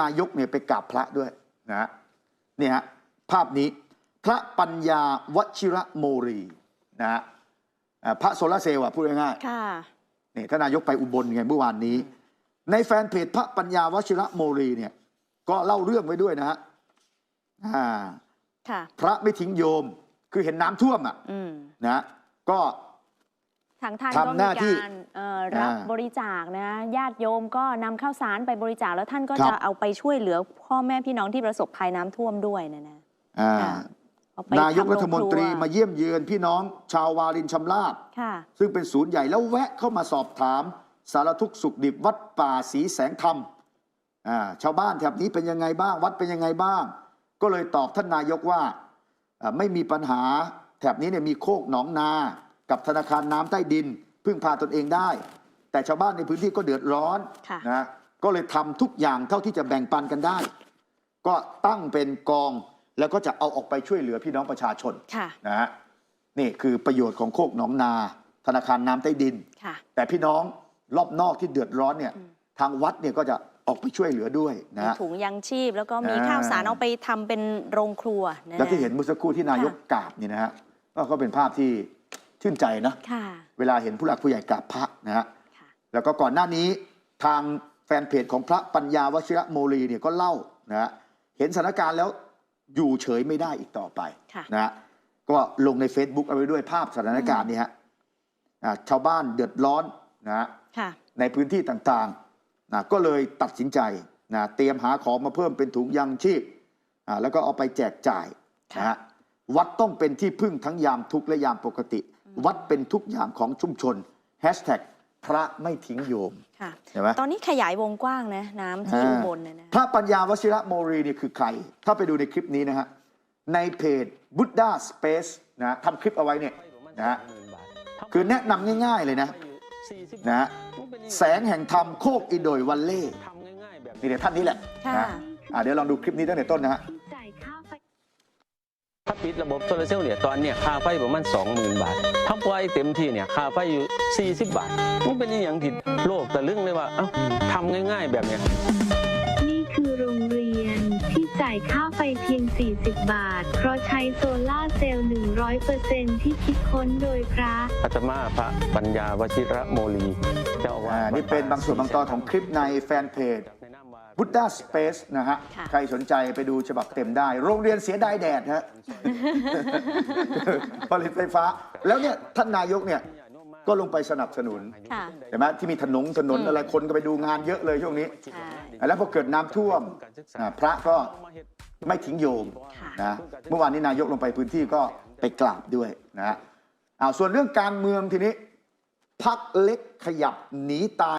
นายกเนี่ยไปกราบพระด้วยนะฮะนี่ฮะภาพนี้พระปัญญาวชิระโมรีนะฮะอ่าพระโซลาร์เซลล์อะพูดง่ายค่ะๆนี่ท่านนายกไปอุบลไงเมื่อวานนี้ ในแฟนเพจพระปัญญาวชิระโมรีเนี่ยก็เล่าเรื่องไว้ด้วยนะฮะอ่าค่ะพระไม่ทิ้งโยมคือเห็นน้ำท่วมอะอืมนะก็ ทางท่านทำหน้าที่ก็มีการเอ่อรับอ่าบริจาคนะญาติโยมก็นำข้าวสารไปบริจาคแล้วท่านก็ครับจะเอาไปช่วยเหลือพ่อแม่พี่น้องที่ประสบภัยน้ำท่วมด้วยนะนะอ่าค่ะเอาไปนายกทำรัฐมนตรีโงควมาเยี่ยมเยือนพี่น้องชาววารินชำราบค่ะซึ่งเป็นศูนย์ใหญ่แล้วแวะเข้ามาสอบถาม สารทุกข์สุขดิบวัดป่าศรีแสงธรรมอ่าชาวบ้านแถบนี้เป็นยังไงบ้าง วัดเป็นยังไงบ้าง ก็เลยตอบท่านนายกว่าอ่าไม่มีปัญหาแถบนี้เนี่ยมีโคกหนองนา กับธนาคารน้ำใต้ดิน พึ่งพาตนเองได้ แต่ชาวบ้านในพื้นที่ก็เดือดร้อนค่ะนะก็เลยทำทุกอย่างเท่าที่จะแบ่งปันกันได้ ก็ตั้งเป็นกองแล้วก็จะเอาออกไปช่วยเหลือพี่น้องประชาชนค่ะนะฮะนี่คือประโยชน์ของโคกหนองนา ธนาคารน้ำใต้ดินค่ะแต่พี่น้องรอบนอกที่เดือดร้อนเนี่ยทางวัดเนี่ยก็จะออกไปช่วยเหลือด้วยนะมีฮะถุงยังชีพแล้วก็มีอ่าข้าวสารเอาไปทำเป็นโรงครัวนะแล้วที่เห็นเมื่อสักครู่ที่นายกกราบเนี่ยนะฮะก็ก็เป็นภาพที่ ชื่นใจนะค่ะ เวลาเห็นผู้หลักผู้ใหญ่กราบพระนะฮะค่ะแล้วก็ก่อนหน้านี้ทางแฟนเพจของพระปัญญาวชิระโมลีเนี่ยก็เล่านะฮะเห็นสถานการณ์แล้วอยู่เฉยไม่ได้อีกต่อไปค่ะนะฮะก็ลงใน Facebook เอาไว้ด้วยภาพสถานการณ์นี้ฮะอ่าชาวบ้านเดือดร้อนนะฮะค่ะในพื้นที่ต่างๆนะก็เลยตัดสินใจนะเตรียมหาของมาเพิ่มเป็นถุงยังชีพอ่าแล้วก็เอาไปแจกจ่ายนะฮะวัดต้องเป็นที่พึ่งทั้งยามทุกข์และยามปกติ วัดเป็นทุกยามของชุมชนแฮชแท็กพระไม่ทิ้งโยมค่ะเห็นไหมตอนนี้ขยายวงกว้างนะน้ำที่อ่าอุบลนะนะพระปัญญาวชิระโมรีเนี่ยคือใคร ถ้าไปดูในคลิปนี้นะฮะ ในเพจ Buddha Space นะทำคลิปเอาไว้เนี่ยนะฮะคือแนะนำง่าย ๆเลยนะนะฮะแสงแห่งธรรมโคกอินโดยวันเล่ทำง่ายๆแบบนี่เดี๋ยวท่านนี้แหละค่ะนะอะเดี๋ยวลองดูคลิปนี้ตั้งแต่ต้นนะฮะจ่ายค่าไฟ ถ้าปิดระบบโซลาร์เซลล์เนี่ยตอนเนี่ยค่าไฟประมาณ20,000 บาทถ้าปล่อยเต็มที่เนี่ยค่าไฟอยู่ 40 บาทมันเป็นอหย่างที่โลกตะลึงเลยว่าเอ้าทำง่าย ๆ แบบเนี้ยนี่คือโรงเรียนที่จ่ายค่าไฟเพียง 40 บาท เพราะใช้โซลาร์เซลล์ 100%ที่คิดค้นโดยพระอาตมาพระปัญญาวชิระโมลี เจ้าอาวาอ่าสนี่เป็นบางส่วนบางตอนของคลิปในแฟนเพจ ในนามว่า Buddha Space นะฮะ ค่ะ ใครสนใจไปดูฉบับเต็มได้ โรงเรียนเสียดายแดดฮะ ผลิตไฟฟ้า แล้วเนี่ย ท่านนายกเนี่ย ก็ลงไปสนับสนุน ค่ะ เห็นไหมที่มีถนนถนนอืมอะไรคนก็ไปดูงานเยอะเลยช่วงนี้ ใช่ แล้วพอเกิดน้ำท่วมอ่าพระก็ไม่ทิ้งโยมค่ะ นะเมื่อวานนี้นายกลงไปพื้นที่ก็ไปกราบด้วยนะฮะอ้าวส่วนเรื่องการเมืองทีนี้พักเล็กขยับหนีตาย